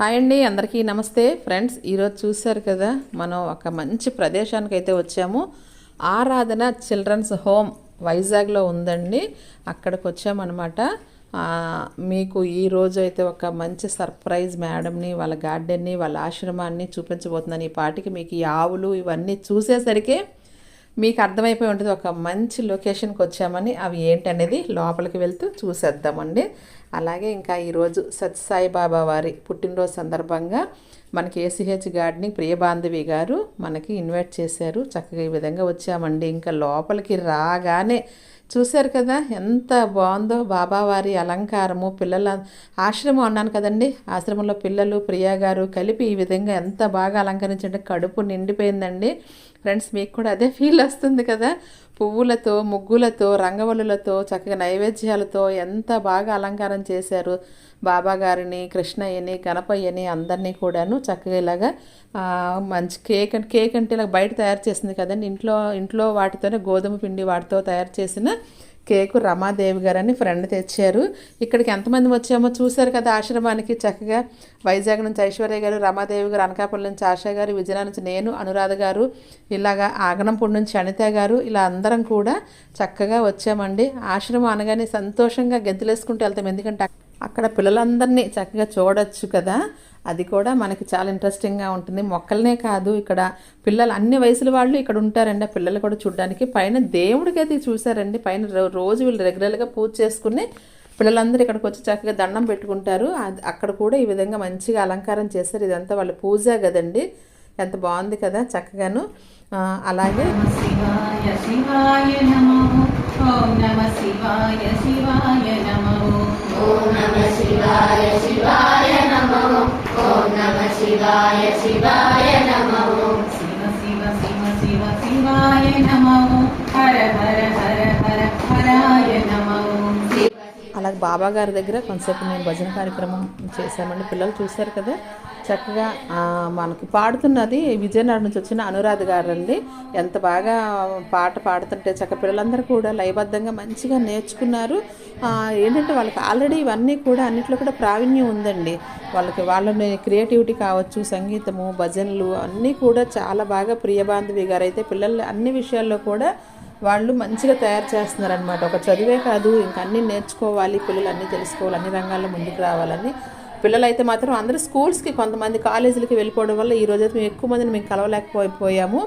Hi అండి అందరికీ నమస్తే. ఫ్రెండ్స్ ఈరోజు చూశారు కదా మనం ఒక మంచి ప్రదేశానికి అయితే వచ్చాము. ఆరాధన చిల్డ్రన్స్ హోమ్ వైజాగ్లో ఉందండి. అక్కడికి వచ్చామన్నమాట మీకు ఈ రోజు అయితే ఒక మంచి సర్ప్రైజ్ మేడంని వాళ్ళ గార్డెన్ని వాళ్ళ ఆశ్రమాన్ని చూపించబోతున్నాను ఈ పాటికి మీకు ఈ ఆవులు ఇవన్నీ చూసేసరికి మీకు అర్థమైపోయి ఉంటుంది ఒక మంచి లొకేషన్కి వచ్చామని. అవి ఏంటనేది లోపలికి వెళ్తూ చూసేద్దామండి. అలాగే ఇంకా ఈరోజు సత్యసాయి బాబా వారి పుట్టినరోజు సందర్భంగా మనకి ఏసీహెచ్ గార్డెనింగ్ ప్రియబాంధవి గారు మనకి ఇన్వైట్ చేశారు. చక్కగా ఈ విధంగా వచ్చామండి. ఇంకా లోపలికి రాగానే చూశారు కదా ఎంత బాగుందో బాబావారి అలంకారము పిల్లల ఆశ్రమం అన్నాను కదండి. ఆశ్రమంలో పిల్లలు ప్రియా గారు కలిపి ఈ విధంగా ఎంత బాగా అలంకరించండి. కడుపు నిండిపోయిందండి. ఫ్రెండ్స్ మీకు కూడా అదే ఫీల్ వస్తుంది కదా? పువ్వులతో ముగ్గులతో రంగవల్లులతో చక్కగా నైవేద్యాలతో ఎంత బాగా అలంకారం చేశారు. బాబాగారిని కృష్ణయ్యని గణపయ్యని అందరినీ కూడాను చక్కగా ఇలాగా మంచి కేక్ కేక్ అంటే ఇలా బయట తయారు చేసింది కదండి. ఇంట్లో ఇంట్లో వాటితోనే గోధుమ పిండి వాటితో తయారు చేసిన కేకు రమాదేవి గారు అని ఫ్రెండ్ తెచ్చారు. ఇక్కడికి ఎంతమంది వచ్చామో చూశారు కదా ఆశ్రమానికి. చక్కగా వైజాగ్ నుంచి ఐశ్వర్య గారు రమాదేవి గారు అనకాపల్లి నుంచి ఆశా గారు విజయనగరం నుంచి నేను అనురాధ గారు ఇలాగా ఆగనంపూడి నుంచి అనిత గారు ఇలా అందరం కూడా చక్కగా వచ్చామండి. ఆశ్రమం అనగానే సంతోషంగా గెంతులేసుకుంటూ వెళ్తాం. ఎందుకంటే అక్కడ పిల్లలందరినీ చక్కగా చూడొచ్చు కదా. అది కూడా మనకి చాలా ఇంట్రెస్టింగ్గా ఉంటుంది. మొక్కలనే కాదు ఇక్కడ పిల్లలు అన్ని వయసుల వాళ్ళు ఇక్కడ ఉంటారండి. ఆ పిల్లలు కూడా చూడడానికి పైన దేవుడికి అయితే చూసారండి పైన రోజు వీళ్ళు రెగ్యులర్గా పూజ చేసుకుని పిల్లలందరూ ఇక్కడికి వచ్చి చక్కగా దండం పెట్టుకుంటారు. అది అక్కడ కూడా ఈ విధంగా మంచిగా అలంకారం చేస్తారు ఇదంతా వాళ్ళ పూజ కదండి ఎంత బాగుంది కదా చక్కగాను. అలాగే శివాయ శివాయ నమో. ఓం నమ శివాయ శివాయ నమో. శివాయ శివాయ నమో. శివ శివ శివ శివ శివాయ నమో. హర హర హర హర హరాయ నమో. అలాగే బాబా గారి దగ్గర కొంతసేపు మేము భజన కార్యక్రమం చేశామండి. పిల్లలు చూశారు కదా. చక్కగా మనకి పాడుతున్నది విజయనగరం నుంచి వచ్చిన అనురాధ గారు అండి ఎంత బాగా పాట పాడుతుంటే చక్క పిల్లలందరూ కూడా లయబద్ధంగా మంచిగా నేర్చుకున్నారు. ఏంటంటే వాళ్ళకి ఆల్రెడీ ఇవన్నీ కూడా అన్నిట్లో కూడా ప్రావీణ్యం ఉందండి. వాళ్ళకి వాళ్ళని క్రియేటివిటీ కావచ్చు సంగీతము భజనలు అన్నీ కూడా చాలా బాగా ప్రియబాంధవి గారు. అయితే పిల్లలు అన్ని విషయాల్లో కూడా వాళ్ళు మంచిగా తయారు చేస్తున్నారనమాట ఒక చదివే కాదు ఇంకా అన్నీ నేర్చుకోవాలి పిల్లలు అన్నీ తెలుసుకోవాలి అన్ని రంగాల్లో ముందుకు రావాలని. పిల్లలు అయితే మాత్రం అందరూ స్కూల్స్కి కొంతమంది కాలేజీలకి వెళ్ళిపోవడం వల్ల ఈ రోజైతే మేము ఎక్కువ మందిని మేము కలవలేకపోయిపోయాము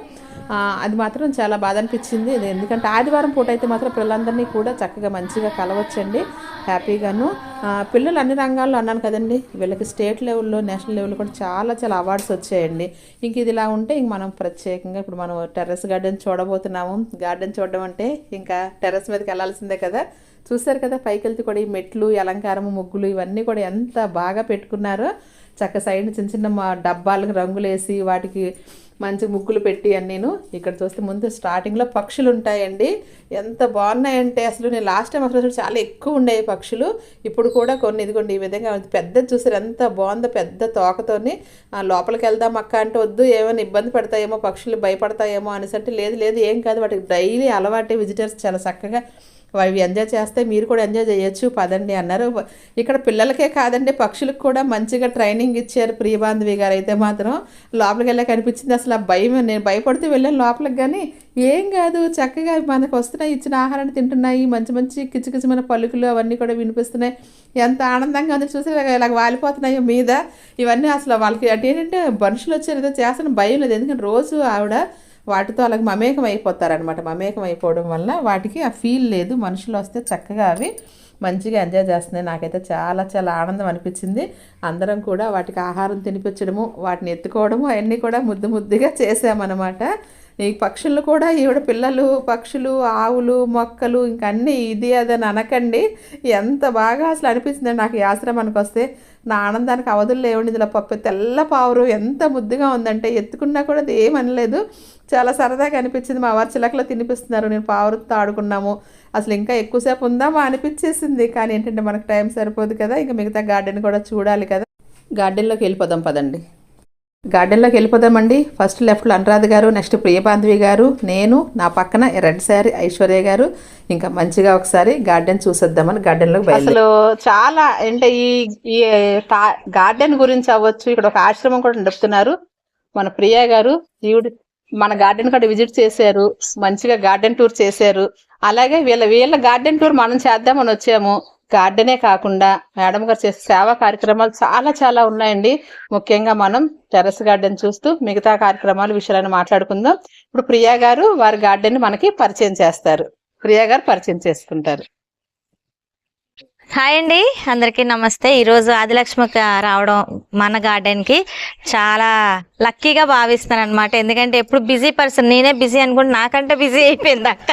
అది మాత్రం చాలా బాధ అనిపించింది. ఎందుకంటే ఆదివారం పూట అయితే మాత్రం పిల్లలందరినీ కూడా చక్కగా మంచిగా కలవచ్చండి. హ్యాపీగాను. పిల్లలు అన్ని రంగాల్లో అన్నాను కదండి వీళ్ళకి స్టేట్ లెవెల్లో నేషనల్ లెవెల్లో కూడా చాలా చాలా అవార్డ్స్ వచ్చాయండి. ఇంక ఇది ఇలా ఉంటే ఇంక మనం ప్రత్యేకంగా ఇప్పుడు మనం టెర్రస్ గార్డెన్ చూడబోతున్నాము. గార్డెన్ చూడడం అంటే ఇంకా టెర్రస్ మీదకి వెళ్ళాల్సిందే కదా. చూశారు కదా పైకి వెళ్తే కూడా ఈ మెట్లు అలంకారము ముగ్గులు ఇవన్నీ కూడా ఎంత బాగా పెట్టుకున్నారో. చక్క సైడ్ చిన్న చిన్న మా డబ్బాలకు రంగులేసి వాటికి మంచి ముగ్గులు పెట్టి అని నేను ఇక్కడ చూస్తే ముందు స్టార్టింగ్లో పక్షులు ఉంటాయండి. ఎంత బాగున్నాయంటే అసలు నేను లాస్ట్ టైం అసలు చాలా ఎక్కువ ఉండేవి పక్షులు. ఇప్పుడు కూడా కొన్ని ఇదిగోండి ఈ విధంగా పెద్దది చూసారు ఎంత బాగుందో పెద్ద తోకతోని. లోపలికి వెళ్దాం అక్క అంటే వద్దు ఏమైనా ఇబ్బంది పడతాయేమో పక్షులు భయపడతాయేమో అనేసి అంటే లేదు లేదు ఏం కాదు. వాటికి డైలీ అలవాటే విజిటర్స్ చాలా చక్కగా అవి ఎంజాయ్ చేస్తే మీరు కూడా ఎంజాయ్ చేయొచ్చు పదండి అన్నారు. ఇక్కడ పిల్లలకే కాదండి పక్షులకు కూడా మంచిగా ట్రైనింగ్ ఇచ్చారు ప్రియబాంధవి గారు. అయితే మాత్రం లోపలికి వెళ్ళాక అనిపించింది అసలు ఆ భయం నేను భయపడుతూ వెళ్ళాను లోపలికి కానీ ఏం కాదు చక్కగా మనకు వస్తున్నాయి ఇచ్చిన ఆహారాన్ని తింటున్నాయి మంచి మంచి కిచకిచమైన పలుకులు అవన్నీ కూడా వినిపిస్తున్నాయి. ఎంత ఆనందంగా ఉంది చూసి ఇలాగ వాలిపోతున్నాయో మీద. ఇవన్నీ అసలు వాళ్ళకి అంటే ఏంటంటే మనుషులు వచ్చారు ఏదో చేస్తున్న భయం లేదు. ఎందుకంటే రోజు ఆవిడ వాటితో అలాగే మమేకం అయిపోతారనమాట మమేకం అయిపోవడం వల్ల వాటికి ఆ ఫీల్ లేదు. మనుషులు వస్తే చక్కగా అవి మంచిగా ఎంజాయ్ చేస్తున్నాయి. నాకైతే చాలా చాలా ఆనందం అనిపించింది. అందరం కూడా వాటికి ఆహారం తినిపించడము వాటిని ఎత్తుకోవడము అవన్నీ కూడా ముద్దు ముద్దుగా చేసామన్నమాట. ఈ పక్షులు కూడా ఈవిడ పిల్లలు పక్షులు ఆవులు మొక్కలు ఇంక అన్నీ ఇది అదని అనకండి. ఎంత బాగా అసలు అనిపించిందండి నాకు ఈ ఆశ్రమానికి వస్తే. నా ఆనందానికి అవధులు లేవండి. ఇలా పప్పు తెల్ల పావురు ఎంత ముద్దుగా ఉందంటే ఎత్తుకున్నా కూడా అది ఏమనలేదు చాలా సరదాగా అనిపించింది. మా వారు చిలకలో తినిపిస్తున్నారు. నేను పావురుతో ఆడుకున్నాము అసలు ఇంకా ఎక్కువసేపు ఉందామా అనిపించేసింది. కానీ ఏంటంటే మనకు టైం సరిపోదు కదా. ఇంకా మిగతా గార్డెన్ కూడా చూడాలి కదా. గార్డెన్లోకి వెళ్ళిపోదాం పదండి. గార్డెన్లోకి వెళ్ళిపోదామండి. ఫస్ట్ లెఫ్ట్లో అనురాధ గారు నెక్స్ట్ ప్రియబాంధవి గారు నేను నా పక్కన రెడ్ శారీ ఐశ్వర్య గారు. ఇంకా మంచిగా ఒకసారి గార్డెన్ చూసేద్దామని గార్డెన్లోకి అసలు చాలా అంటే ఈ ఈ గార్డెన్ గురించి అవ్వచ్చు. ఇక్కడ ఒక ఆశ్రమం కూడా నడుపుతున్నారు. మన ప్రియా గారు ఈవిడ మన గార్డెన్ కూడా విజిట్ చేశారు. మంచిగా గార్డెన్ టూర్ చేశారు. అలాగే వీళ్ళ వీళ్ళ గార్డెన్ టూర్ మనం చేద్దామని వచ్చాము. గార్డెనే కాకుండా మేడం గారు చేసే సేవా కార్యక్రమాలు చాలా చాలా ఉన్నాయండి. ముఖ్యంగా మనం టెర్రస్ గార్డెన్ చూస్తూ మిగతా కార్యక్రమాలు విషయాలను మాట్లాడుకుందాం. ఇప్పుడు ప్రియా గారు వారి గార్డెన్ మనకి పరిచయం చేస్తారు. ప్రియా గారు పరిచయం చేసుకుంటారు. హాయ్ అండి. అందరికీ నమస్తే. ఈరోజు ఆదిలక్ష్మికి రావడం మన గార్డెన్కి చాలా లక్కీగా భావిస్తాను అనమాట ఎందుకంటే ఎప్పుడు బిజీ పర్సన్ నేనే బిజీ అనుకుంటే నాకంటే బిజీ అయిపోయింది అక్క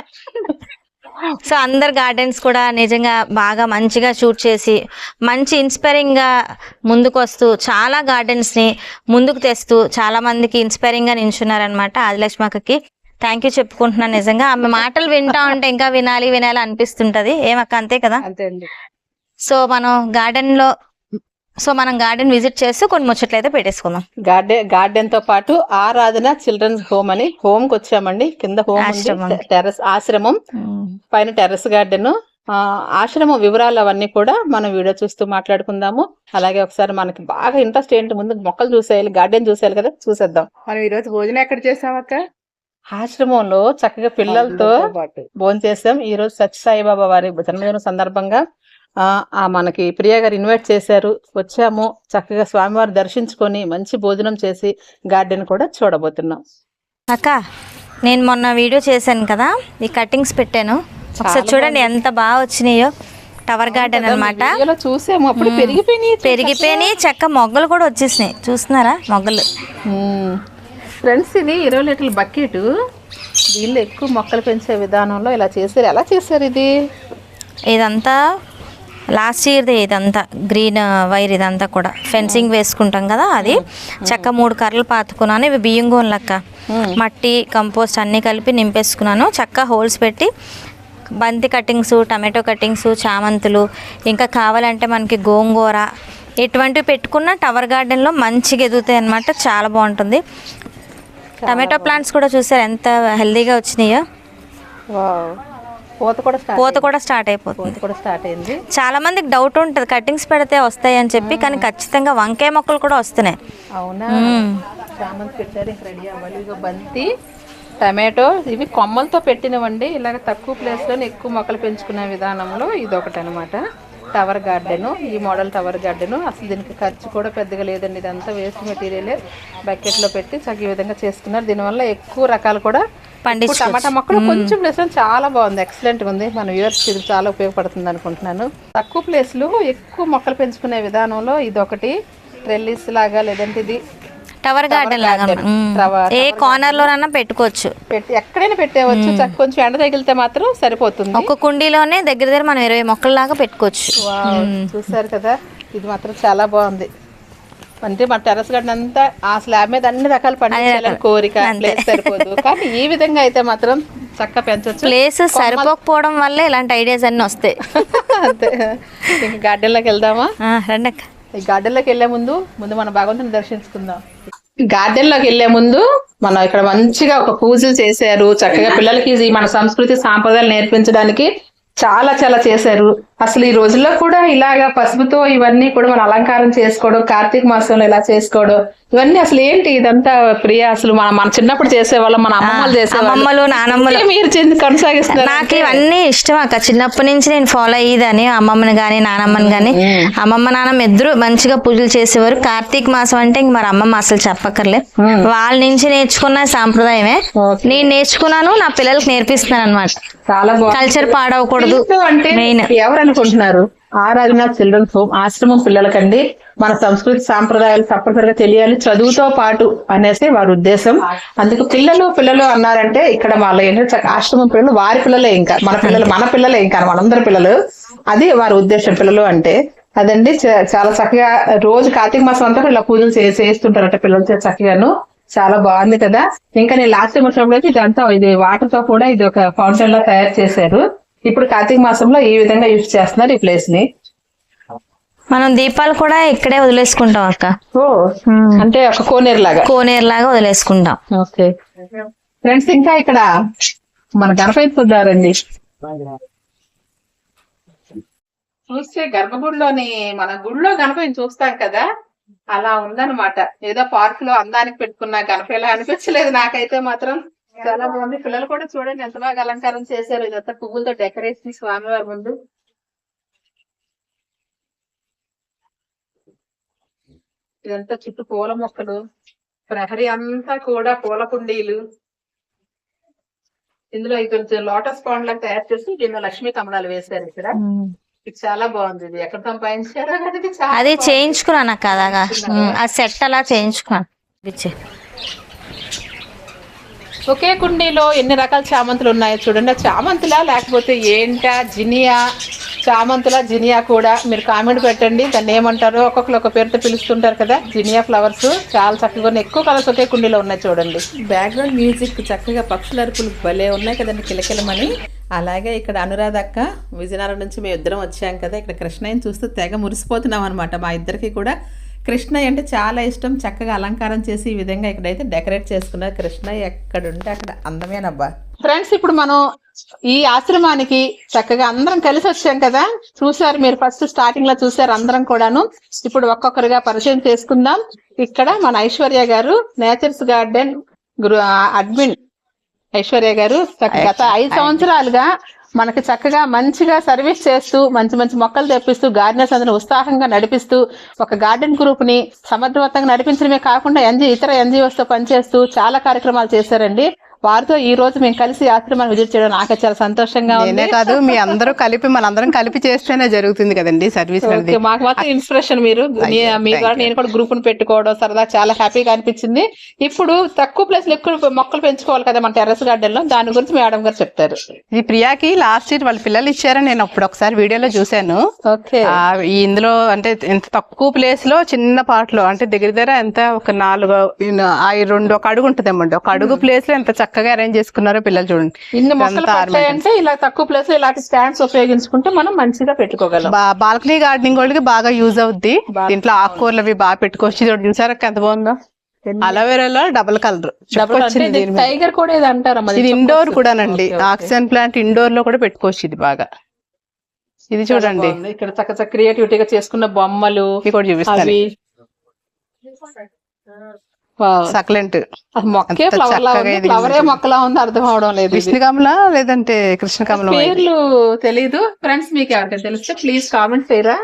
సో అందరు గార్డెన్స్ కూడా నిజంగా బాగా మంచిగా షూట్ చేసి మంచి ఇన్స్పైరింగ్గా ముందుకు వస్తూ చాలా గardens-ని ముందుకు తెస్తూ చాలా మందికి ఇన్స్పైరింగ్గా నించున్నారనమాట ఆదిలక్ష్మి అక్కకి. థ్యాంక్ యూ చెప్పుకుంటున్నాను నిజంగా. ఆమె మాటలు వింటా ఉంటే ఇంకా వినాలి వినాలి అనిపిస్తుంటది. ఏమక్క అంతే కదా? సో మనం గార్డెన్లో సో మనం గార్డెన్ విజిట్ చేస్తూ కొన్ని ముచ్చట్లు అయితే పెట్టేసుకుందాం. గార్డెన్ గార్డెన్తో పాటు ఆరాధన చిల్డ్రన్స్ హోమ్ అని హోమ్కి వచ్చామండి. కింద హోమ్ టెర్రస్ ఆశ్రమం. పైన టెర్రస్ గార్డెన్. ఆశ్రమం వివరాలు అవన్నీ కూడా మనం వీడియో చూస్తూ మాట్లాడుకుందాము. అలాగే ఒకసారి మనకి బాగా ఇంట్రెస్ట్ ఏంటి? ముందు మొక్కలు చూసేయాలి గార్డెన్ చూసేయాలి కదా? చూసేద్దాం. మనం ఈ రోజు భోజనం ఎక్కడ చేసామక్క ఆశ్రమంలో చక్కగా పిల్లలతో భోజనం చేసాం ఈ రోజు సత్యసాయిబాబా వారి జన్మదినం సందర్భంగా మనకి ప్రియ గారు ఇన్వైట్ చేశారు. వచ్చాము. చక్కగా స్వామివారి దర్శించుకొని మంచి భోజనం చేసి గార్డెన్ కూడా చూడబోతున్నాం. అక్క నేను మొన్న వీడియో చేశాను కదా? ఈ కట్టింగ్స్ పెట్టాను. ఒకసారి చూడండి ఎంత బాగా వచ్చినాయో. టవర్ గార్డెన్ అన్నమాట. వీడియోలో చూసాము. అప్పుడు పెరిగిపోయినాయి పెరిగిపోయినాయి. చక్క మొగ్గలు కూడా వచ్చేసినాయి. చూస్తున్నారా? మొగ్గలు. ఫ్రెండ్స్ ఇది ఇరవై లీటర్ల బకెట్. దీనిలో ఎక్కువ మొక్కలు పెంచే విధానంలో ఇలా చేశారు. ఎలా చేశారు ఇది? ఇదంతా లాస్ట్ ఇయర్ది ఇదంతా గ్రీన్ వైర్ ఇదంతా కూడా. ఫెన్సింగ్ వేసుకుంటాం కదా అది. చక్క మూడు కర్రలు పాతుకున్నాను. ఇవి బియ్యం గోన్ లెక్క మట్టి కంపోస్ట్ అన్నీ కలిపి నింపేసుకున్నాను. చక్క హోల్స్ పెట్టి బంతి కటింగ్స్ టమాటో కటింగ్స్ చామంతులు ఇంకా కావాలంటే మనకి గోంగూర ఇటువంటివి పెట్టుకున్న టవర్ గార్డెన్లో మంచిగా ఎదుగుతాయి అన్నమాట. చాలా బాగుంటుంది. టమాటో ప్లాంట్స్ కూడా చూసారు? ఎంత హెల్దీగా వచ్చినాయో. పూత కూడా పూత కూడా స్టార్ట్ అయిపోతుంది. పూత కూడా స్టార్ట్ అయింది. చాలా మందికి డౌట్ ఉంటుంది. కటింగ్స్ పెడితే వస్తాయి అని చెప్పి కానీ ఖచ్చితంగా వంకాయ మొక్కలు కూడా వస్తున్నాయి. అవునా? మ్మ్. చామంతి పెట్టారు ఇంక రెడీ అవ్వాలి. బంతి టమాటో ఇవి కొమ్మలతో పెట్టినవండి. ఇలాగ తక్కువ ప్లేస్లో ఎక్కువ మొక్కలు పెంచుకునే విధానంలో ఇది ఒకటి అనమాట టవర్ గార్డెన్ ఈ మోడల్ టవర్ గార్డెన్. అసలు దీనికి ఖర్చు కూడా పెద్దగా లేదండి. ఇదంతా వేస్ట్ మెటీరియల్ బకెట్లో పెట్టి చక్క ఈ విధంగా చేసుకున్నారు. దీనివల్ల ఎక్కువ రకాలు కూడా పండించుకోవచ్చు. టమాటా మొక్కలు కొంచెం ప్లేస్ చాలా బాగుంది. ఎక్సలెంట్ ఉంది. మన వ్యూవర్స్ ఇది చాలా ఉపయోగపడుతుంది అనుకుంటున్నాను. తక్కువ ప్లేస్లో ఎక్కువ మొక్కలు పెంచుకునే విధానంలో ఇది ఒకటి ట్రెల్లిస్ లాగా లేదంటే ఇది టవర్ గార్డెన్ లాగా ఏ కార్నర్ లోనన్నా పెట్టుకోవచ్చు. పెట్టి ఎక్కడైనా పెట్టేవచ్చు కొంచెం ఎండ తగిలితే మాత్రం సరిపోతుంది. ఒక కుండీలోనే దగ్గర దగ్గర మనం ఇరవై మొక్కల్లాగా పెట్టుకోవచ్చు. వావ్, చూసారు కదా? ఇది మాత్రం చాలా బాగుంది. అంటే మన టెరస్ గార్డెన్ అంతా ఆ స్లాబ్ మీద అన్ని రకాల పండించాలని కోరిక ప్లేస్ సరిపోదు. కానీ ఈ విధంగా అయితే మాత్రం చక్కగా పెంచొచ్చు. ప్లేస్ సరిపోకపోవడం వల్లే ఇలాంటి ఐడియాస్ అన్నీ వస్తాయి. అంతే. గార్డెన్లోకి వెళ్దామా? రండి ఈ గార్డెన్లోకి వెళ్ళే ముందు ముందు మన భగవంతుని దర్శించుకుందాం. గార్డెన్లోకి వెళ్ళే ముందు మనం ఇక్కడ మంచిగా ఒక పూజలు చేశారు. చక్కగా పిల్లలకి మన సంస్కృతి సాంప్రదాయాలు నేర్పించడానికి చాలా చాలా చేశారు. అసలు ఈ రోజుల్లో కూడా ఇలాగా పసుపుతో ఇవన్నీ కూడా మనం అలంకారం చేసుకోవడం కార్తీక మాసంలో ఇలా చేసుకోవడం ఇవన్నీ అసలు ఏంటి ఇదంతా ప్రియ? అసలు మన మన చిన్నప్పుడు చేసేవాళ్ళం మన అమ్మమ్మలు చేసేవాళ్ళు. అమ్మమ్మలు నానమ్మలు. మీరు కొనసాగిస్తున్నారు నాకు ఇవన్నీ ఇష్టం అక్క. చిన్నప్పటి నుంచి నేను ఫాలో అయ్యేదాన్ని అమ్మమ్మని కానీ నానమ్మని కానీ అమ్మమ్మ నాన్నమ్మ ఇద్దరు మంచిగా పూజలు చేసేవారు. కార్తీక మాసం అంటే ఇంక మరి అమ్మమ్మ అసలు చెప్పక్కర్లే. వాళ్ళ నుంచి నేర్చుకున్న సాంప్రదాయమే. నేను నేర్చుకున్నాను నా పిల్లలకి నేర్పిస్తున్నాను అనమాట చాలా కల్చర్ పాడవకూడదు. అంటే ఎవరు అనుకుంటున్నారు? ఆరాధన చిల్డ్రన్స్ హోమ్ ఆశ్రమం పిల్లలకండి. మన సంస్కృతి సాంప్రదాయాలు తప్పనిసరిగా తెలియాలి. చదువుతో పాటు అనేసి వారి ఉద్దేశం. అందుకు పిల్లలు పిల్లలు అన్నారంటే ఇక్కడ వాళ్ళ ఏంటంటే ఆశ్రమం పిల్లలు వారి పిల్లలే ఇంకా. మన పిల్లలు మన పిల్లలే ఇంకా మనందరి పిల్లలు. అది వారి ఉద్దేశం పిల్లలు అంటే. అదండి చ- చాలా చక్కగా రోజు కార్తీక మాసం అంతా ఇలా పూజలు చేస్తుంటారట పిల్లలతో చక్కగాను. చాలా బాగుంది కదా. ఇంకా నేను లాస్ట్ టైం వచ్చినప్పుడు అయితే ఇదంతా ఇది వాటర్తో కూడా ఇది ఒక ఫౌంటైన్ లా తయారు చేశారు. ఇప్పుడు కార్తీక మాసంలో ఈ విధంగా యూజ్ చేస్తున్నారు ఈ ప్లేస్ని? మనం దీపాలు కూడా ఇక్కడే వదిలేసుకుంటాం అక్క. ఓ అంటే ఒక కోనేరు లాగా. కోనేరు లాగా వదిలేసుకుంటాం. ఓకే. ఫ్రెండ్స్ ఇంకా ఇక్కడ మన గణపతి చూద్దారండి చూస్తే గర్భగుడిలోని మన గుడిలో గణపతిని చూస్తాం కదా? అలా ఉందన్నమాట. ఏదో పార్క్లో అందానికి పెట్టుకున్న గణపతిలా అనిపించలేదు నాకైతే మాత్రం. చాలా బాగుంది. పిల్లలు కూడా చూడండి ఎంత బాగా అలంకారం చేశారు. ఇదంతా పువ్వులతో డెకరేషన్ స్వామివారి ముందు. ఇదంతా చుట్టూ పూల మొక్కలు ప్రహరీ అంతా కూడా పూల కుండీలు. ఇందులో ఇది కొంచెం లోటస్ పాండ్ లాగా తయారు చేసి దీనిలో లక్ష్మీ కమలాలు వేశారు ఇక్కడ. ఇది చాలా బాగుంది. ఇది ఎక్కడ సంపాదించారో అది. చేయించుకున్నాను ఉమ్, ఆ సెట్ అలా చేయించుకున్నాను. ఒకే కుండీలో ఎన్ని రకాల చామంతులు ఉన్నాయో చూడండి. చామంతులా లేకపోతే ఏంటా? జినియా. చామంతులా జినియా కూడా మీరు కామెంట్ పెట్టండి. దాన్ని ఏమంటారో ఒక్కొక్కరు ఒక పేరుతో పిలుస్తుంటారు కదా జినియా ఫ్లవర్స్. చాలా చక్కగా ఎక్కువ కలర్స్ ఒకే కుండీలో ఉన్నాయి చూడండి. బ్యాక్గ్రౌండ్ మ్యూజిక్ చక్కగా పక్షుల అరుపులు భలే ఉన్నాయి కదండి కిలకిలమని. అలాగే ఇక్కడ అనురాధ అక్క విజయనగరం నుంచి మేము ఇద్దరం వచ్చాం కదా. ఇక్కడ కృష్ణయ్యని చూస్తూ తెగ మురిసిపోతున్నాం అనమాట మా ఇద్దరికి కూడా. కృష్ణయ్య అంటే చాలా ఇష్టం. చక్కగా అలంకారం చేసి ఈ విధంగా ఇక్కడైతే డెకరేట్ చేసుకున్నారు. కృష్ణయ్య ఎక్కడుంటే అక్కడ అందమేనబ్బా. ఫ్రెండ్స్ ఇప్పుడు మనం ఈ ఆశ్రమానికి చక్కగా అందరం కలిసి వచ్చాం కదా. చూసారు మీరు ఫస్ట్ స్టార్టింగ్లో చూసారు అందరం కూడాను. ఇప్పుడు ఒక్కొక్కరుగా పరిచయం చేసుకుందాం. ఇక్కడ మన ఐశ్వర్య గారు నేచర్స్ గార్డెన్ అడ్మిన్ ఐశ్వర్య గారు గత ఐదు సంవత్సరాలుగా మనకి చక్కగా మంచిగా సర్వీస్ చేస్తూ మంచి మంచి మొక్కలు తెప్పిస్తూ గార్డెనర్స్ అందరూ ఉత్సాహంగా నడిపిస్తూ ఒక గార్డెన్ గ్రూప్ని సమర్థవంతంగా నడిపించడమే కాకుండా ఎన్జీ ఇతర ఎన్జిఓస్తో పనిచేస్తూ చాలా కార్యక్రమాలు చేశారండి. వారితో ఈ రోజు మేము కలిసి ఆశ్రమాన్ని విజిట్ చేయడం నాకు చాలా సంతోషంగా ఉంది. కాదు మీ అందరూ కలిపి మనందరం కలిపి చేస్తేనే జరుగుతుంది కదండి సర్వీస్ మాకు మాత్రం ఇన్స్పిరేషన్ మీరు. మీ ద్వారా నేను కూడా గ్రూప్ని పెట్టుకోవడం సరదా చాలా హ్యాపీగా అనిపించింది. ఇప్పుడు తక్కువ ప్లేస్లో ఎక్కువ మొక్కలు పెంచుకోవాలి కదా మన టెర్రస్ గార్డెన్లో దాని గురించి మేడం గారు చెప్తారు. ఈ ప్రియాకి లాస్ట్ ఇయర్ వాళ్ళ పిల్లలు ఇచ్చారని నేను అప్పుడు ఒకసారి వీడియోలో చూశాను. ఓకే ఆ, ఈ ఇందులో అంటే ఎంత తక్కువ ప్లేస్లో చిన్న పార్ట్లో అంటే దగ్గర దగ్గర ఎంత ఒక నాలుగు ఆ రెండు ఒక అడుగు ఉంటుందేమండి ఒక అడుగు ప్లేస్లో ఎంత చక్కగా అరేంజ్ చేసుకున్నారో పిల్లలు చూడండి. ఇన్ని మొక్కలు. పెట్టాయంటే ఇలా తక్కువ ప్లేస్ ఇలాంటి స్టాండ్స్ ఉపయోగించుకుంటే మనం మంచిగా పెట్టుకోగలం. బాల్కనీ గార్డెనింగ్ వాళ్ళకి బాగా యూజ్ అవుద్ది. దీంట్లో ఆకుకూరలు అవి బాగా పెట్టుకోవచ్చు. ఒకటి చూసారా ఎంత బాగుందో? అలోవెరాలో డబుల్ కలర్ అంటే టైగర్ కూడా ఇది అంటారా ఇది ఇండోర్ కూడానండి. ఆక్సిజన్ ప్లాంట్ ఇండోర్లో కూడా పెట్టుకోవచ్చు ఇది బాగా. ఇది చూడండి. ఇక్కడ చక్క చక్క క్రియేటివిటీగా చేసుకున్న బొమ్మలు చూపిస్తాను. సక్లెంట్. మొక్కే ఫ్లవర్ లా చక్కగా ఉంది. ఎదిగింది. ఫ్లవరే మొక్కలా ఉంది అర్థం అవడం లేదు. విష్ణుకమల లేదంటే కృష్ణ కమలం పేర్లు తెలీదు. ఫ్రెండ్స్ మీకు ఎవరికైనా తెలిస్తే ప్లీజ్ కామెంట్ చేయరా?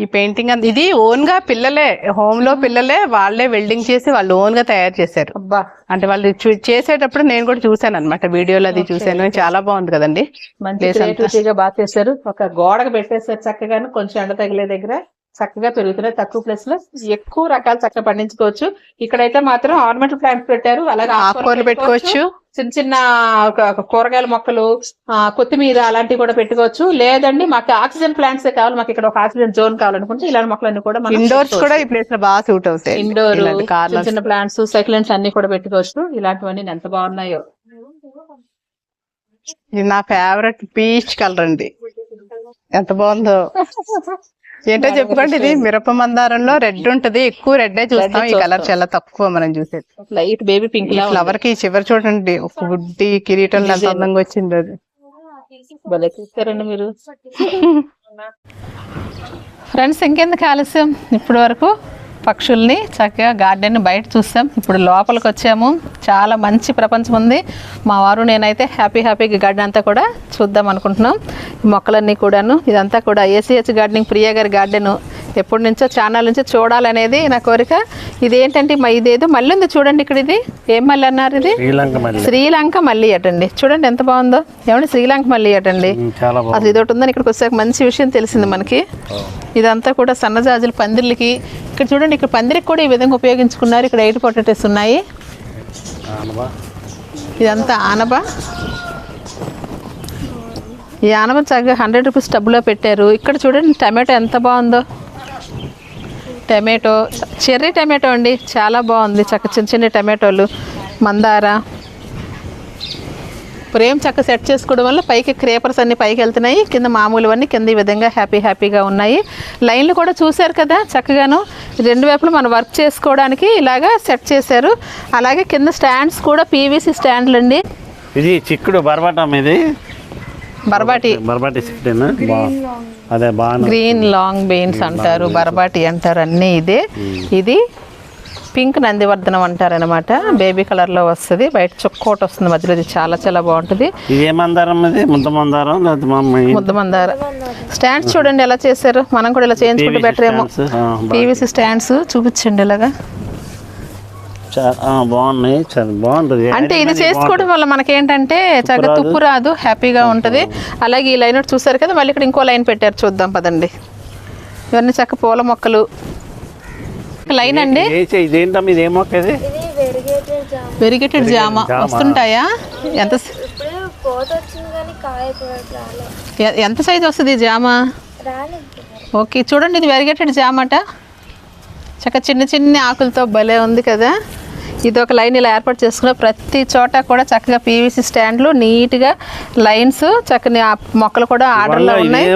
ఈ పెయింటింగ్ అంత ఇది ఓన్గా పిల్లలే హోమ్లో పిల్లలే వాళ్ళే వెల్డింగ్ చేసి వాళ్ళు ఓన్గా తయారు చేశారు. అబ్బా. అంటే వాళ్ళు చేసేటప్పుడు నేను కూడా చూసాను అనమాట వీడియోలో అది చూసాను చాలా బాగుంది కదండి. మంచి బాగా చేశారు. ఒక గోడకు పెట్టేశారు చక్కగాను. కొంచెం ఎండ తగిలే దగ్గర. చక్కగా పెరుగుతున్నాయి తక్కువ ప్లేస్లో ఎక్కువ రకాలు చక్కగా పండించుకోవచ్చు. ఇక్కడైతే మాత్రం ఆర్నమెంటల్ ప్లాంట్స్ పెట్టారు అలాగే ఆకుకూరలు పెట్టుకోవచ్చు. చిన్న చిన్న కూరగాయల మొక్కలు కొత్తిమీర అలాంటివి కూడా పెట్టుకోవచ్చు. లేదండి మాకు ఆక్సిజన్ ప్లాంట్స్ కావాలి మాకు ఇక్కడ ఒక ఆక్సిజన్ జోన్ కావాలనుకుంటే ఇలాంటి మొక్కలన్నీ కూడా మనం ఇండోర్స్ కూడా ఈ ప్లేస్లో బాగా సూట్ అవుతాయి. ఇండోర్ చిన్న చిన్న ప్లాంట్స్ సైక్లెంట్స్ అన్ని కూడా పెట్టుకోవచ్చు. ఇలాంటివన్నీ ఎంత బాగున్నాయో. నా ఫేవరెట్ పీచ్ కలర్ అండి. ఎంత బాగుందో. ఏంటో చెప్పుకోండి ఇది మిరప మందారంలో రెడ్ ఉంటది ఎక్కువ రెడ్ చూస్తాం ఈ కలర్ చాలా తక్కువ మనం చూసేది. లైట్ బేబీ పింక్ ఫ్లవర్కి చివరి చూడండి ఒక బుడ్డి కిరీటం ఎంత అందంగా వచ్చింది అది. భలే చూస్తారండి మీరు. ఫ్రెండ్స్ ఇంకెందుకు ఆలస్యం? ఇప్పటి వరకు పక్షుల్ని చక్కగా గార్డెన్ బయట చూసాం ఇప్పుడు లోపలికి వచ్చాము చాలా మంచి ప్రపంచం ఉంది. మా వారు నేనైతే హ్యాపీ హ్యాపీగా గార్డెన్ అంతా కూడా చూద్దాం అనుకుంటున్నాం. మొక్కలన్నీ కూడాను ఇదంతా కూడా ఏసీహెచ్ గార్డెనింగ్ ప్రియా గారి గార్డెన్. ఎప్పటి నుంచో ఛానల్ నుంచి చూడాలనేది నా కోరిక. ఇది ఏంటంటే మా ఇదేదో మళ్ళీ ఉంది చూడండి ఇక్కడ ఇది. ఏం మళ్ళీ అన్నారు ఇది? శ్రీలంక మళ్ళీ అటండి. చూడండి ఎంత బాగుందో. ఏమండి శ్రీలంక మళ్ళీ అటండి? అసలు ఇదొకటి ఉందని ఇక్కడికి వచ్చాక మంచి విషయం తెలిసింది మనకి. ఇదంతా కూడా సన్నజాజుల పందిర్లకి ఇక్కడ చూడండి ఇక్కడ పందిరికి కూడా ఈ విధంగా ఉపయోగించుకున్నారు. ఇక్కడ ఎయిట్ పొటాటోస్ ఉన్నాయి. ఇదంతా ఆనబ ఈ ఆనబ చక్కగా హండ్రెడ్ రూపీస్ టబ్లో పెట్టారు. ఇక్కడ చూడండి టమాటో ఎంత బాగుందో. టమాటో చెర్రీ టమాటో అండి. చాలా బాగుంది. చక్క చిన్న చిన్న టమాటోలు. మందార. ఫ్రేమ్ చక్క సెట్ చేసుకోవడం వల్ల పైకి క్రేపర్స్ అన్ని పైకి వెళ్తున్నాయి. కింద మామూలువన్నీ కింద ఈ విధంగా హ్యాపీ హ్యాపీగా ఉన్నాయి. లైన్లు కూడా చూశారు కదా చక్కగాను. రెండు వైపులు మనం వర్క్ చేసుకోవడానికి ఇలాగా సెట్ చేశారు. అలాగే కింద స్టాండ్స్ కూడా పీవీసీ స్టాండ్లు అండి ఇది చిక్కుడు బరబాటం ఇది బరబాటి. బరబాటి చిక్కుడేనా? అదే బాగా గ్రీన్ లాంగ్ బీన్స్ అంటారు బరబాటి అంటారు అన్నీ ఇదే. ఇది పింక్ నందివర్ధనం అంటారు అనమాట బేబీ కలర్లో వస్తుంది. బయట చుక్కోటి వస్తుంది మధ్యలో. ఇది చాలా చాలా బాగుంటుంది. ముద్ద మందారం స్టాండ్స్ చూడండి ఎలా చేశారు. మనం కూడా ఇలా చేయించుకుంటే బెటర్ ఏమో. పీవీసీ స్టాండ్స్ చూపించండి ఇలాగా. బాగున్నాయి. బాగుంటుంది. అంటే ఇది చేసుకోవడం వల్ల మనకేంటంటే చక్కగా తుప్పు రాదు. హ్యాపీగా ఉంటుంది. అలాగే ఈ లైన్ చూసారు కదా మళ్ళీ ఇక్కడ ఇంకో లైన్ పెట్టారు. చూద్దాం పదండి. ఇవన్నీ చక్క పూల మొక్కలు. లైన్ అండి. ఇదేంటమ్మా ఇది ఏ మొక్క ఇది వెరిగేటెడ్ జామ. జామ. వస్తుంటాయా? ఎంత ఎంత సైజ్ వస్తుంది జామ? ఓకే చూడండి ఇది వెరిగేటెడ్ జామట. చక్క చిన్న చిన్న ఆకులతో భలే ఉంది కదా. ఇది ఒక లైన్ ఇలా ఏర్పాటు చేసుకున్న ప్రతి చోట కూడా చక్కగా పీవీసీ స్టాండ్లు నీట్గా లైన్స్ చక్కని మొక్కలు కూడా ఆర్డర్లో ఉన్నాయి.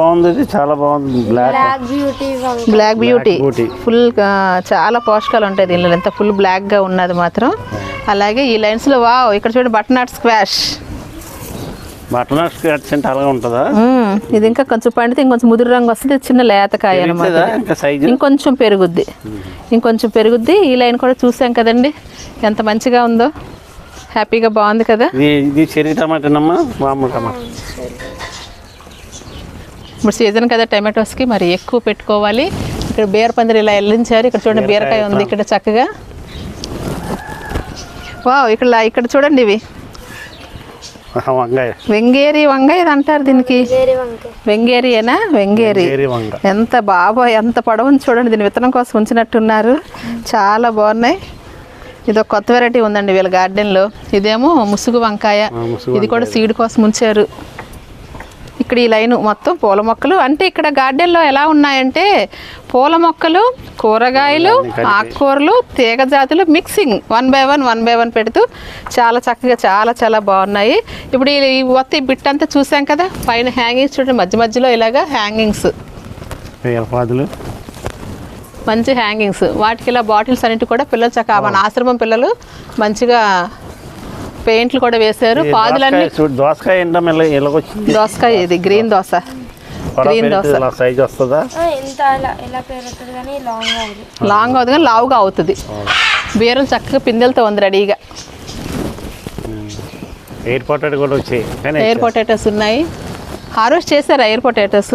బాగుంది చాలా బాగుంది. Black black beauty. ఫుల్ చాలా పోషకాలు ఉంటాయి దీనిలో. ఎంత ఫుల్ బ్లాక్గా ఉన్నది మాత్రం. అలాగే ఈ లైన్స్లో వావ్ ఇక్కడ చూడండి బటర్నట్ స్క్వాష్. బటన్ స్క్రాచ్ అంటే అలాగే ఉంటుందా? మ్మ్. ఇది ఇంకా కొంచెం పండితే ఇంకొంచెం ముదురు రంగు వస్తుంది. చిన్న లేతకాయ అనమాట ఇంకొంచెం పెరుగుద్ది. ఇంకొంచెం పెరుగుద్ది. ఈ లైన్ కూడా చూసాం కదండి. ఎంత మంచిగా ఉందో. హ్యాపీగా బాగుంది కదా. ఇది టమాటానమ్మా? మామూలు టమాటా. ఇప్పుడు సీజన్ కదా టమాటోస్కి. మరి ఎక్కువ పెట్టుకోవాలి. ఇక్కడ బీర పందిరి ఇలా వెళ్ళించారు ఇక్కడ చూడండి బీరకాయ ఉంది ఇక్కడ చక్కగా. వావ్ ఇక్కడ ఇక్కడ చూడండి ఇవి. వంకాయ. వెంగేరి వంగ ఇది అంటారు దీనికి? వెంగేరియేనా? వెంగేరి. ఎంత బాబో ఎంత పొడవుని చూడండి దీని విత్తనం కోసం ఉంచినట్టున్నారు. చాలా బాగున్నాయి. ఇది ఒక కొత్త వెరైటీ ఉందండి వీళ్ళ గార్డెన్లో ఇదేమో ముసుగు వంకాయ. ఇది కూడా సీడ్ కోసం ఉంచారు. ఇక్కడ ఈ లైన్ మొత్తం పూల మొక్కలు. అంటే ఇక్కడ గార్డెన్లో ఎలా ఉన్నాయంటే పూల మొక్కలు కూరగాయలు ఆకుకూరలు తీగ జాతులు mixing one by one one by one పెడుతూ చాలా చక్కగా చాలా చాలా బాగున్నాయి. ఇప్పుడు ఈ మొత్తం ఈ బిట్ అంతా చూసాం కదా పైన హ్యాంగింగ్స్ చూడండి మధ్య మధ్యలో ఇలాగా హ్యాంగింగ్స్. మంచి హ్యాంగింగ్స్. వాటికి ఇలా బాటిల్స్ అన్నిటి కూడా పిల్లలు చక్కగా మన ఆశ్రమం పిల్లలు మంచిగా పెయింట్లు కూడా వేశారు. పాదులన్నీ దోసకాయ దోసకాయ ఇది గ్రీన్ దోస. గ్రీన్ దోస. సైజ్ వస్తుందా? కానీ లాంగ్ అవ్వదు లాంగ్ అవుతుంది కానీ లావుగా అవుతుంది. బీరలు చక్కగా పిందెలతో ఉంది రెడీగా. ఎయిర్ పొటాటో కూడా వచ్చాయి. ఎయిర్ పొటాటోస్ ఉన్నాయి. హార్వెస్ట్ చేశారా ఎయిర్ పొటాటోస్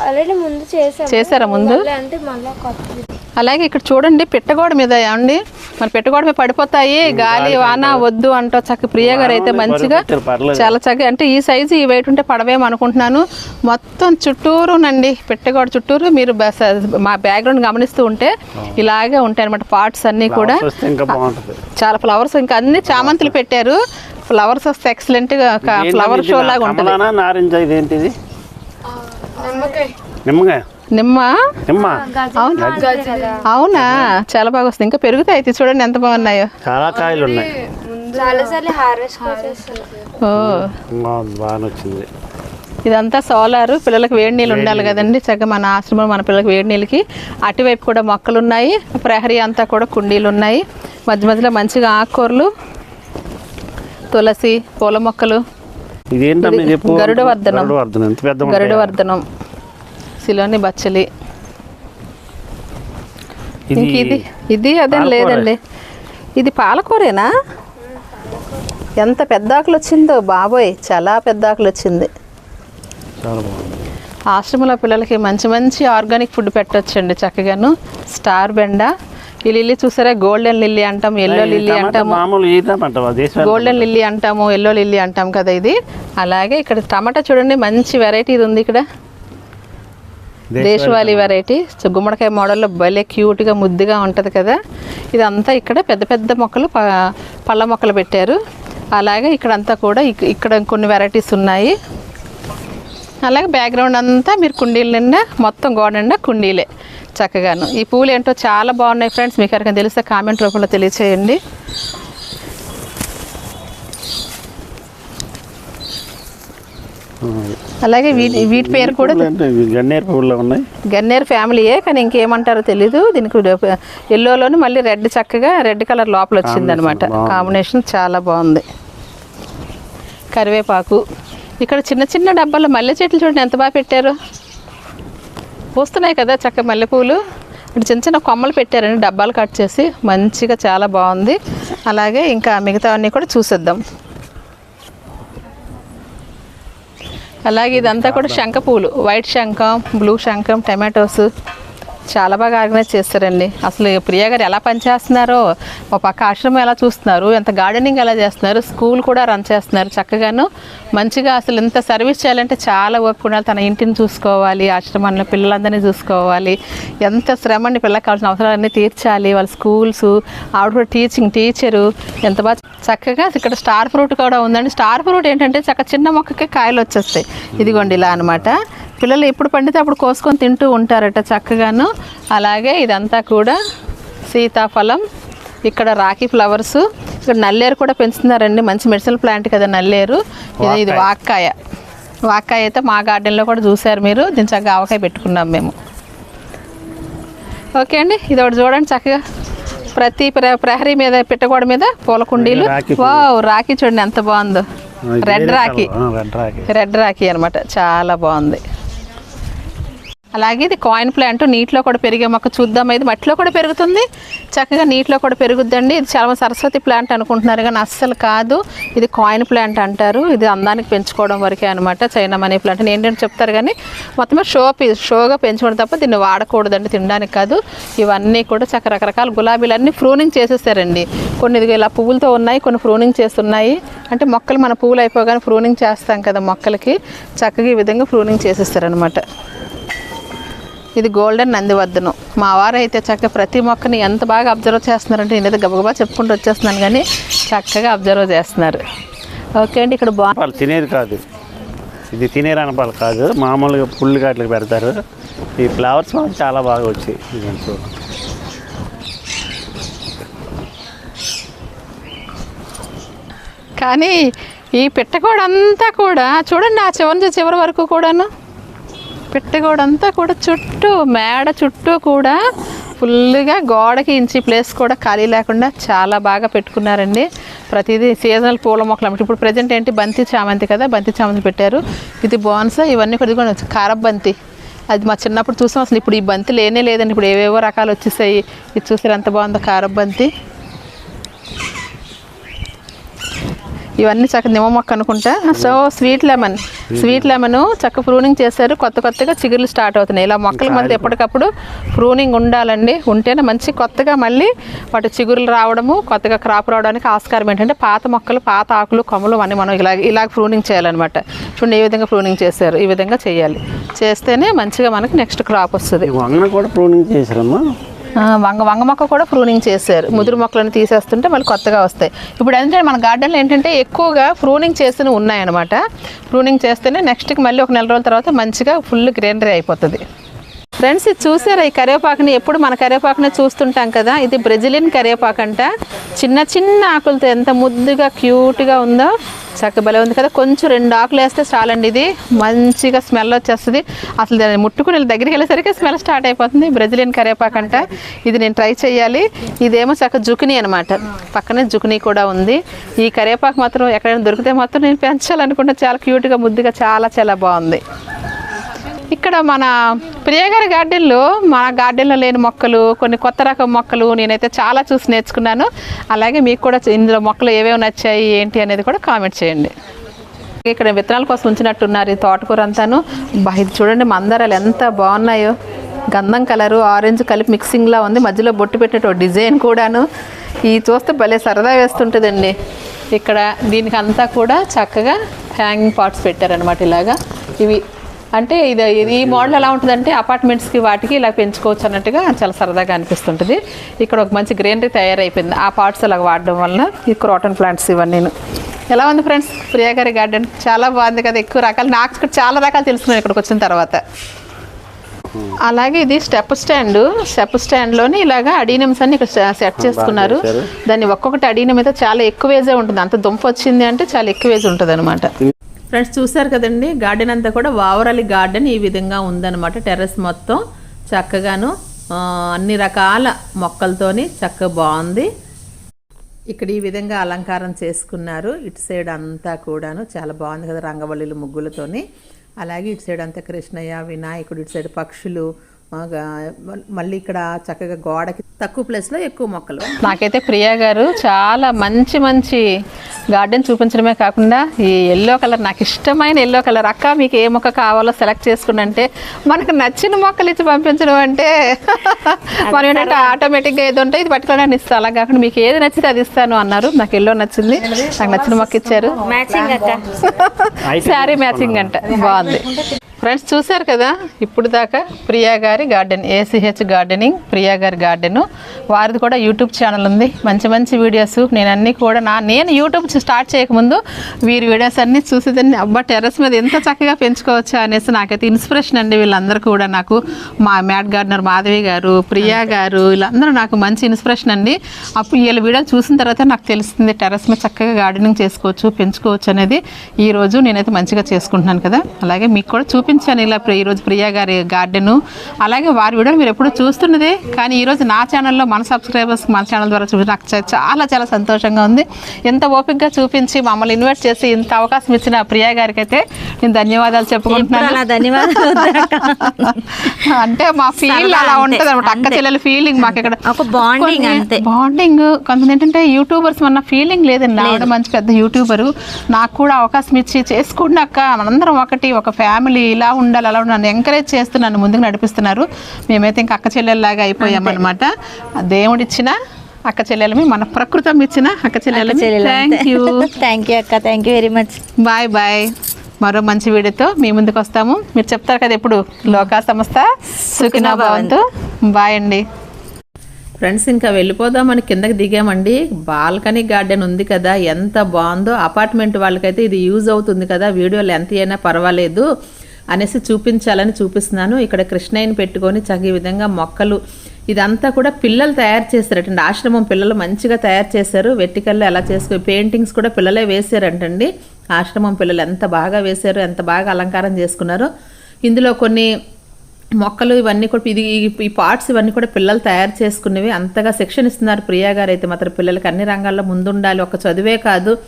ఆల్రెడీ ముందు చేసాం చేశారా ముందు? అంటే మళ్ళీ అలాగే ఇక్కడ చూడండి పెట్టగోడ మీద ఏమండి? మన పెట్టగోడ మీద పడిపోతాయి గాలి వాన వద్దు అంటూ చక్క ప్రియ గారు అయితే మంచిగా. చాలా చక్కగా అంటే ఈ సైజు ఈ వెయిట్ ఉంటే పడవేమో అనుకుంటున్నాను. మొత్తం చుట్టూరునండి పెట్టగోడ చుట్టూరు మీరు బస- మా బ్యాక్గ్రౌండ్ గమనిస్తూ ఉంటే ఇలాగే ఉంటాయి అనమాట పార్ట్స్ అన్నీ కూడా. చాలా ఫ్లవర్స్ ఇంకా అన్ని చామంతులు పెట్టారు. ఫ్లవర్స్ వస్తే ఎక్సలెంట్గా ఫ్లవర్ షో లాగా ఉంటుంది. నారింజ ఇదేంటిది నిమ్మకాయ. నిమ్మ? నిమ్మ? అవునా. అవునా? చాలా బాగా వస్తుంది. ఇంకా పెరుగుతాయి అయితే చూడండి ఎంత బాగున్నాయో. చాలా కాయలు ఉన్నాయి. ఇదంతా సోలార్ పిల్లలకు వేడి నీళ్ళు ఉండాలి కదండి. చక్కగా మన ఆశ్రమం మన పిల్లలకు వేడి నీళ్ళకి. అటువైపు కూడా మొక్కలు ఉన్నాయి ప్రహరీ అంతా కూడా కుండీలు ఉన్నాయి మధ్య మధ్యలో మంచిగా ఆకుకూరలు. తులసి పూల మొక్కలు. ఇదేంటమ్మా ఇది చెప్పు గరుడ వర్ధనం. గరుడ వర్ధనం. ఎంత పెద్ద గరుడ వర్ధనం. సిలోని బచ్చలి. ఇంక ఇది ఇది అదేం. లేదండి. ఇది పాలకూరేనా? ఎంత పెద్ద ఆకులు వచ్చిందో బాబోయ్ చాలా పెద్ద ఆకులు వచ్చింది. ఆశ్రమంలో పిల్లలకి మంచి మంచి ఆర్గానిక్ ఫుడ్ పెట్టొచ్చండి చక్కగాను. స్టార్ బెండ ఈ లిల్లీ చూసారా? గోల్డెన్ లిల్లీ అంటాం ఎల్లో లిల్లీ అంటాము. గోల్డెన్ లిల్లీ అంటాము ఎల్లో లిల్లీ అంటాం కదా ఇది. అలాగే ఇక్కడ టమాటా చూడండి మంచి వెరైటీ ఇది ఉంది ఇక్కడ. దేశవాళీ వెరైటీ గుమ్మడికాయ మోడల్లో భలే క్యూట్గా ముద్దుగా ఉంటుంది కదా. ఇదంతా ఇక్కడ పెద్ద పెద్ద మొక్కలు పళ్ళ మొక్కలు పెట్టారు. అలాగే ఇక్కడంతా కూడా ఇక్- ఇక్కడ కొన్ని వెరైటీస్ ఉన్నాయి. అలాగే బ్యాక్గ్రౌండ్ అంతా మీరు కుండీల నిండా మొత్తం గోడ నిండా కుండీలే చక్కగాను. ఈ పూలు ఏంటో చాలా బాగున్నాయి ఫ్రెండ్స్ మీకు ఎవరికైనా తెలిస్తే కామెంట్ రూపంలో తెలియచేయండి. అలాగే వీటి వీటి పేరు కూడా గన్నేరు ఉన్నాయి. గన్నేరు ఫ్యామిలీయే కానీ ఇంకేమంటారో తెలీదు. దీనికి ఎల్లోలోని మళ్ళీ రెడ్ చక్కగా రెడ్ కలర్ లోపల వచ్చింది అనమాట బాగుంది. కాంబినేషన్ చాలా బాగుంది. కరివేపాకు. ఇక్కడ చిన్న చిన్న డబ్బాలో మల్లె చెట్లు చూడండి ఎంత బాగా పెట్టారు. పూస్తున్నాయి కదా చక్క మల్లెపూలు. ఇక్కడ చిన్న చిన్న కొమ్మలు పెట్టారండి డబ్బాలు కట్ చేసి. మంచిగా చాలా బాగుంది. అలాగే ఇంకా మిగతావన్నీ కూడా చూసేద్దాం. అలాగే ఇదంతా కూడా శంఖ పూలు వైట్ శంఖం బ్లూ శంఖం టమాటోస్. చాలా బాగా ఆర్గనైజ్ చేస్తారండి. అసలు ప్రియా గారు ఎలా పనిచేస్తున్నారో ఒక పక్క ఆశ్రమం ఎలా చూస్తున్నారు ఎంత గార్డెనింగ్ ఎలా చేస్తున్నారు స్కూల్ కూడా రన్ చేస్తున్నారు చక్కగాను. మంచిగా అసలు ఇంత సర్వీస్ చేయాలంటే చాలా ఓపిక ఉండాలి. తన ఇంటిని చూసుకోవాలి ఆశ్రమంలో పిల్లలందరినీ చూసుకోవాలి. ఎంత శ్రమ అండి పిల్లలకు కావాల్సిన అవసరాలన్నీ తీర్చాలి. వాళ్ళ స్కూల్స్ ఆవిడ కూడా టీచింగ్ టీచరు ఎంత బాగా చక్కగా ఇక్కడ స్టార్ ఫ్రూట్ కూడా ఉందండి. స్టార్ ఫ్రూట్ ఏంటంటే చక్క చిన్న మొక్కకే కాయలు వచ్చేస్తాయి. ఇదిగోండి ఇలా అనమాట పిల్లలు ఎప్పుడు పండితే అప్పుడు కోసుకొని తింటూ ఉంటారట చక్కగాను. అలాగే ఇదంతా కూడా సీతాఫలం ఇక్కడ రాఖీ ఫ్లవర్స్ ఇక్కడ నల్లేరు కూడా పెంచుతున్నారండి. మంచి మెడిసినల్ ప్లాంట్ కదా నల్లేరు. ఇది ఇది వాక్కాయ వాక్కాయ అయితే మా గార్డెన్లో కూడా చూశారు మీరు. దీని చక్కగా ఆవకాయ పెట్టుకున్నాం మేము. ఓకే అండి ఇది ఒకటి చూడండి చక్కగా. ప్రతి ప్ర ప్రహరీ మీద పెట్టగోడ మీద పూల కుండీలు. రాఖీ చూడండి ఎంత బాగుందో. రెడ్ రాఖీ. రెడ్ రాఖీ. అనమాట చాలా బాగుంది. అలాగే ఇది కాయిన్ ప్లాంట్ నీటిలో కూడా పెరిగే మొక్క చూద్దాం. ఇది మట్టిలో కూడా పెరుగుతుంది. చక్కగా నీటిలో కూడా పెరుగుద్దండి. ఇది చాలా సరస్వతి ప్లాంట్ అనుకుంటున్నారు కానీ అస్సలు కాదు. ఇది కాయిన్ ప్లాంట్ అంటారు. ఇది అందానికి పెంచుకోవడం వరకే అనమాట చైనా మనీ ప్లాంట్ ఏంటంటే చెప్తారు కానీ మొత్తం షో షోగా పెంచుకోవడం తప్ప దీన్ని వాడకూడదండి. తినడానికి కాదు. ఇవన్నీ కూడా చక్క రకరకాల గులాబీలన్నీ ఫ్రూనింగ్ చేసేస్తారండి కొన్ని ఇదిగో ఇలా పువ్వులతో ఉన్నాయి కొన్ని ఫ్రూనింగ్ చేస్తున్నాయి. అంటే మొక్కలు మన పువ్వులు అయిపోగానే ఫ్రూనింగ్ చేస్తాం కదా మొక్కలకి. చక్కగా ఈ విధంగా ఫ్రూనింగ్ చేసేస్తారనమాట ఇది గోల్డెన్ నందివర్ధనం. మా వారు అయితే చక్కగా ప్రతి మొక్కని ఎంత బాగా అబ్జర్వ్ చేస్తున్నారంటే నేనైతే గబగబా చెప్పుకుంటూ వచ్చేస్తున్నాను కానీ చక్కగా అబ్జర్వ్ చేస్తున్నారు. ఓకే అండి ఇక్కడ బా వాళ్ళు తినేది కాదు. ఇది తినే రణపాలు కాదు. మామూలుగా పుల్లు గాట్లకి పెడతారు. ఈ ఫ్లవర్స్ మాత్రం చాలా బాగా వచ్చాయి. కానీ ఈ పిట్టగోడంతా కూడా చూడండి ఆ చివరి చివరి వరకు కూడాను. పిట్టగోడంతా కూడా చుట్టూ మేడ చుట్టూ కూడా ఫుల్గా గోడకి ఇంచి ప్లేస్ కూడా ఖాళీ లేకుండా చాలా బాగా పెట్టుకున్నారండి. ప్రతిదీ సీజనల్ పూల మొక్కలు అన్నమాట. ఇప్పుడు ప్రజెంట్ ఏంటి? బంతి చామంతి కదా బంతి చామంతి పెట్టారు. ఇది బోన్సా ఇవన్నీ కూడా కారబంతి అది మా చిన్నప్పుడు చూసాం అసలు. ఇప్పుడు ఈ బంతి లేనే లేదండి. ఇప్పుడు ఏవేవో రకాలు వచ్చేసాయి. ఇది చూసారు? ఎంత బాగుందో కారబంతి ఇవన్నీ చక్క నిమ్మ మొక్క అనుకుంటా. So sweet lemon. Sweet lemon చక్క ప్రూనింగ్ చేశారు. కొత్త కొత్తగా చిగుర్లు స్టార్ట్ అవుతున్నాయి. ఇలా మొక్కల మధ్య ఎప్పటికప్పుడు ప్రూనింగ్ ఉండాలండి. ఉంటేనే మంచి కొత్తగా మళ్ళీ వాటి చిగురులు రావడము కొత్తగా క్రాప్ రావడానికి ఆస్కారం ఏంటంటే పాత మొక్కలు పాత ఆకులు కొమ్మలు అన్నీ మనం ఇలా ఇలాగ ప్రూనింగ్ చేయాలన్నమాట. చూడండి ఏ విధంగా ప్రూనింగ్ చేశారు ఈ విధంగా చేయాలి. చేస్తేనే మంచిగా మనకి నెక్స్ట్ క్రాప్ వస్తుంది. వంగన కూడా ప్రూనింగ్ చేశారమ్మా. వంగ వంగ మొక్క కూడా ప్రూనింగ్ చేశారు. ముదురు మొక్కలను తీసేస్తుంటే మళ్ళీ కొత్తగా వస్తాయి. ఇప్పుడు ఏంటంటే మన గార్డెన్లో ఏంటంటే ఎక్కువగా ప్రూనింగ్ చేసినవి ఉన్నాయన్నమాట. ప్రూనింగ్ చేస్తేనే నెక్స్ట్కి మళ్ళీ ఒక నెల రోజుల తర్వాత మంచిగా ఫుల్ గ్రీనరీ అయిపోతుంది. ఫ్రెండ్స్ ఇది చూసారా? ఈ కరివేపాకుని ఎప్పుడు మన కరివేపాకుని చూస్తుంటాం కదా? ఇది బ్రెజిలియన్ కరివేపాకు అంట. చిన్న చిన్న ఆకులతో ఎంత ముద్దుగా క్యూట్గా ఉందో చక్కబలే ఉంది కదా? కొంచెం రెండు ఆకులు వేస్తే చాలండి ఇది. మంచిగా స్మెల్ వచ్చేస్తుంది. అసలు దాన్ని ముట్టుకుని దగ్గరికి వెళ్ళేసరికి స్మెల్ స్టార్ట్ అయిపోతుంది. బ్రెజిలియన్ కరివేపాకు అంట. ఇది నేను ట్రై చేయాలి. ఇదేమో చక్క జుకినీ అనమాట పక్కనే జుకినీ కూడా ఉంది. ఈ కరివేపాకు మాత్రం ఎక్కడైనా దొరికితే మాత్రం నేను పెంచాలనుకుంటే చాలా క్యూట్గా ముద్దుగా చాలా చాలా బాగుంది. ఇక్కడ మన ప్రియగారి గార్డెన్లో మా గార్డెన్లో లేని మొక్కలు కొన్ని కొత్త రకం మొక్కలు నేనైతే చాలా చూసి నేర్చుకున్నాను. అలాగే మీకు కూడా ఇందులో మొక్కలు ఏవేవి నచ్చాయి ఏంటి అనేది కూడా కామెంట్ చేయండి. ఇక్కడ విత్తనాల కోసం ఉంచినట్టున్నారు ఈ తోటకూర అంతాను. ఇది చూడండి మందారాలు ఎంత బాగున్నాయో. గంధం కలరు ఆరెంజ్ కలిపి మిక్సింగ్లా ఉంది. మధ్యలో బొట్టు పెట్టినట్టు డిజైన్ కూడాను. ఈ చూస్తే భలే సరదా వేస్తుంటుందండి. ఇక్కడ దీనికి అంతా కూడా చక్కగా హ్యాంగింగ్ పార్ట్స్ పెట్టారనమాట ఇలాగా. ఇవి అంటే ఇది ఈ మోడల్ ఎలా ఉంటుందంటే అపార్ట్మెంట్స్కి వాటికి ఇలా పెంచుకోవచ్చు అన్నట్టుగా చాలా సరదాగా అనిపిస్తుంటుంది. ఇక్కడ ఒక మంచి గ్రీనరీ తయారైపోయింది. ఆ పార్ట్స్ అలా వాడడం వలన ఈ క్రోటన్ ప్లాంట్స్ ఇవన్నీ. ఎలా ఉంది ఫ్రెండ్స్ ప్రియా గారి గార్డెన్ చాలా బాగుంది కదా ఎక్కువ రకాలు. నాకు ఇక్కడ చాలా రకాలు తెలుసుకున్నాను ఇక్కడికి వచ్చిన తర్వాత. అలాగే ఇది స్టెప్ స్టాండ్ స్టెప్ స్టాండ్లోని ఇలాగా అడీనియమ్స్ అన్ని ఇక్కడ సెట్ చేసుకున్నారు. దాన్ని ఒక్కొక్కటి అడీనియం అయితే చాలా ఎక్కువ ఏజే ఉంటుంది. అంత దుంప వచ్చింది అంటే చాలా ఎక్కువ ఏజ్ ఉంటుంది అనమాట ఫ్రెండ్స్ చూసారు కదండి? గార్డెన్ అంతా కూడా వావరలి గార్డెన్ ఈ విధంగా ఉందన్నమాట. టెర్రస్ మొత్తం చక్కగాను ఆ, అన్ని రకాల మొక్కలతోని చక్కగా బాగుంది. ఇక్కడ ఈ విధంగా అలంకారం చేసుకున్నారు. ఇటు సైడ్ అంతా కూడాను చాలా బాగుంది కదా రంగవల్లులు ముగ్గులతోని. అలాగే ఇటు సైడ్ అంతా కృష్ణయ్య వినాయకుడు ఇటు సైడ్ పక్షులు మళ్ళీ ఇక్కడ చక్కగా గోడకి తక్కువ ప్లేస్లో ఎక్కువ మొక్కలు. నాకైతే ప్రియా గారు చాలా మంచి మంచి గార్డెన్ చూపించడమే కాకుండా ఈ ఎల్లో కలర్ నాకు ఇష్టమైన ఎల్లో కలర్ అక్క మీకు ఏ మొక్క కావాలో సెలెక్ట్ చేసుకుని అంటే మనకు నచ్చిన మొక్కలు ఇచ్చి పంపించడం అంటే మనం ఏంటంటే ఆటోమేటిక్గా ఏది ఉంటే ఇది పట్టుకోవడానికి ఇస్తాను. అలా కాకుండా మీకు ఏది నచ్చితే అది ఇస్తాను అన్నారు. నాకు ఎల్లో నచ్చింది. నాకు నచ్చిన మొక్క ఇచ్చారు. శారీ మ్యాచింగ్ అంట. బాగుంది. ఫ్రెండ్స్ చూశారు కదా? ఇప్పుడు దాకా ప్రియా గారి గార్డెన్ ఏసీహెచ్ గార్డెనింగ్ ప్రియా గారి గార్డెన్. వారిది కూడా యూట్యూబ్ ఛానల్ ఉంది. మంచి మంచి వీడియోస్. నేను అన్నీ కూడా నా నేను యూట్యూబ్ స్టార్ట్ చేయకముందు వీరి వీడియోస్ అన్నీ చూసేదాన్ని. అబ్బా టెర్రస్ మీద ఎంత చక్కగా పెంచుకోవచ్చా అనేసి నాకైతే ఇన్స్పిరేషన్ అండి. వీళ్ళందరూ కూడా నాకు మా మ్యాట్ గార్డెనర్ మాధవి గారు ప్రియా గారు వీళ్ళందరూ నాకు మంచి ఇన్స్పిరేషన్ అండి. అప్పుడు వీళ్ళ వీడియోలు చూసిన తర్వాత నాకు తెలుస్తుంది టెర్రస్ మీద చక్కగా గార్డెనింగ్ చేసుకోవచ్చు పెంచుకోవచ్చు అనేది. ఈ రోజు నేనైతే మంచిగా చేసుకుంటున్నాను కదా. అలాగే మీకు కూడా చూపించాను ఇలా ఈరోజు ప్రియా గారి గార్డెను. అలాగే వారి వీడియోలు మీరు ఎప్పుడు చూస్తున్నదే కానీ ఈరోజు నా ఛానల్లో మన సబ్స్క్రైబర్స్ మన ఛానల్ ద్వారా చూసి నాకు చాలా చాలా సంతోషంగా ఉంది. ఎంత ఓపికగా చూపించి మమ్మల్ని ఇన్వైట్ చేసి ఇంత అవకాశం ఇచ్చిన ప్రియా గారికి అయితే నేను ధన్యవాదాలు చెప్పుకుంటున్నాను. ధన్యవాదాలు. అంటే మా ఫీల్ అలా ఉంటది అనమాట అక్క. చెల్లెల ఫీలింగ్ మాకు ఇక్కడ bonding అంతే. బాండింగ్ కొంతమంది ఏంటంటే యూట్యూబర్స్ మన ఫీలింగ్ లేదండి. ఆవిడ మంచి పెద్ద యూట్యూబర్ నాకు కూడా అవకాశం ఇచ్చి చేసుకున్నాక మనందరం ఒకటి ఒక ఫ్యామిలీ ఇలా ఉండాలి అలా ఉండాలి ఎంకరేజ్ చేస్తూ నన్ను ముందుకు నడిపిస్తున్నారు. మేమైతే ఇంకా అక్క చెల్లెల్లాగా అయిపోయామన్నమాట దేవుడు ఇచ్చిన అక్క చెల్లెలమి మన ప్రకృతం ఇచ్చిన అక్క చెల్లెలమి థ్యాంక్ యూ థ్యాంక్ యూ అక్క thank you very much bye bye మరో మంచి వీడియోతో మీ ముందుకు వస్తాము. మీరు చెప్తారు కదా ఎప్పుడు? లోకా సంస్థ సుఖినో భవంతు. బాయ్ అండి. ఫ్రెండ్స్ ఇంకా వెళ్ళిపోదామని కిందకి దిగామండి. బాల్కనీ గార్డెన్ ఉంది కదా ఎంత బాగుందో. అపార్ట్మెంట్ వాళ్ళకైతే ఇది యూజ్ అవుతుంది కదా. వీడియో లెంత్ అయినా పర్వాలేదు. అనేసి చూపించాలని చూపిస్తున్నాను. ఇక్కడ కృష్ణయ్యని పెట్టుకొని చక్క ఈ విధంగా మొక్కలు ఇదంతా కూడా పిల్లలు తయారు చేశారటండి. ఆశ్రమం పిల్లలు మంచిగా తయారు చేశారు. వెట్టికల్లో ఎలా చేసుకో పెయింటింగ్స్ కూడా పిల్లలే వేసారంటండి ఆశ్రమం పిల్లలు ఎంత బాగా వేశారు ఎంత బాగా అలంకారం చేసుకున్నారో. ఇందులో కొన్ని మొక్కలు ఇవన్నీ కూడా ఇది ఈ- పార్ట్స్ ఇవన్నీ కూడా పిల్లలు తయారు చేసుకునేవి అంతగా శిక్షణ ఇస్తున్నారు. ప్రియా గారు అయితే మాత్రం పిల్లలకి అన్ని రంగాల్లో ముందుండాలి ఒక చదువే కాదు.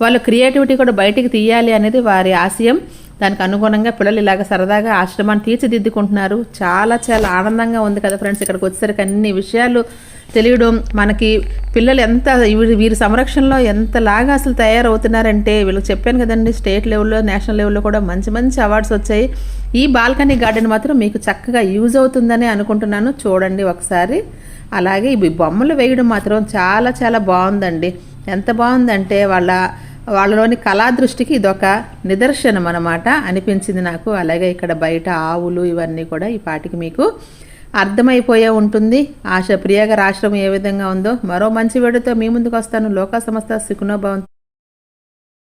వాళ్ళు క్రియేటివిటీ కూడా బయటికి తీయాలి అనేది వారి ఆశయం. దానికి అనుగుణంగా పిల్లలు ఇలాగ సరదాగా ఆశ్రమాన్ని తీర్చిదిద్దుకుంటున్నారు. చాలా చాలా ఆనందంగా ఉంది కదా ఫ్రెండ్స్ ఇక్కడికి వచ్చేసరికి అన్ని విషయాలు తెలియడం. మనకి పిల్లలు ఎంత వీరి వీరి సంరక్షణలో ఎంతలాగా అసలు తయారవుతున్నారంటే వీళ్ళకి చెప్పాను కదండి స్టేట్ లెవెల్లో నేషనల్ లెవెల్లో కూడా మంచి మంచి అవార్డ్స్ వచ్చాయి. ఈ బాల్కనీ గార్డెన్ మాత్రం మీకు చక్కగా యూజ్ అవుతుందని అనుకుంటున్నాను. చూడండి ఒకసారి. అలాగే ఇవి బొమ్మలు వేయడం మాత్రం చాలా చాలా బాగుందండి. ఎంత బాగుందంటే వాళ్ళ వాళ్ళలోని కళా దృష్టికి ఇదొక నిదర్శనం అన్నమాట అనిపించింది నాకు. అలాగే ఇక్కడ బయట ఆవులు ఇవన్నీ కూడా ఈ పాటికి మీకు అర్థమైపోయే ఉంటుంది. ఆశ ప్రియగా రాష్ట్రం ఏ విధంగా ఉందో. మరో మంచి వేడితో మీ ముందుకు వస్తాను. లోక సంస్థ సుఖనోభవంతో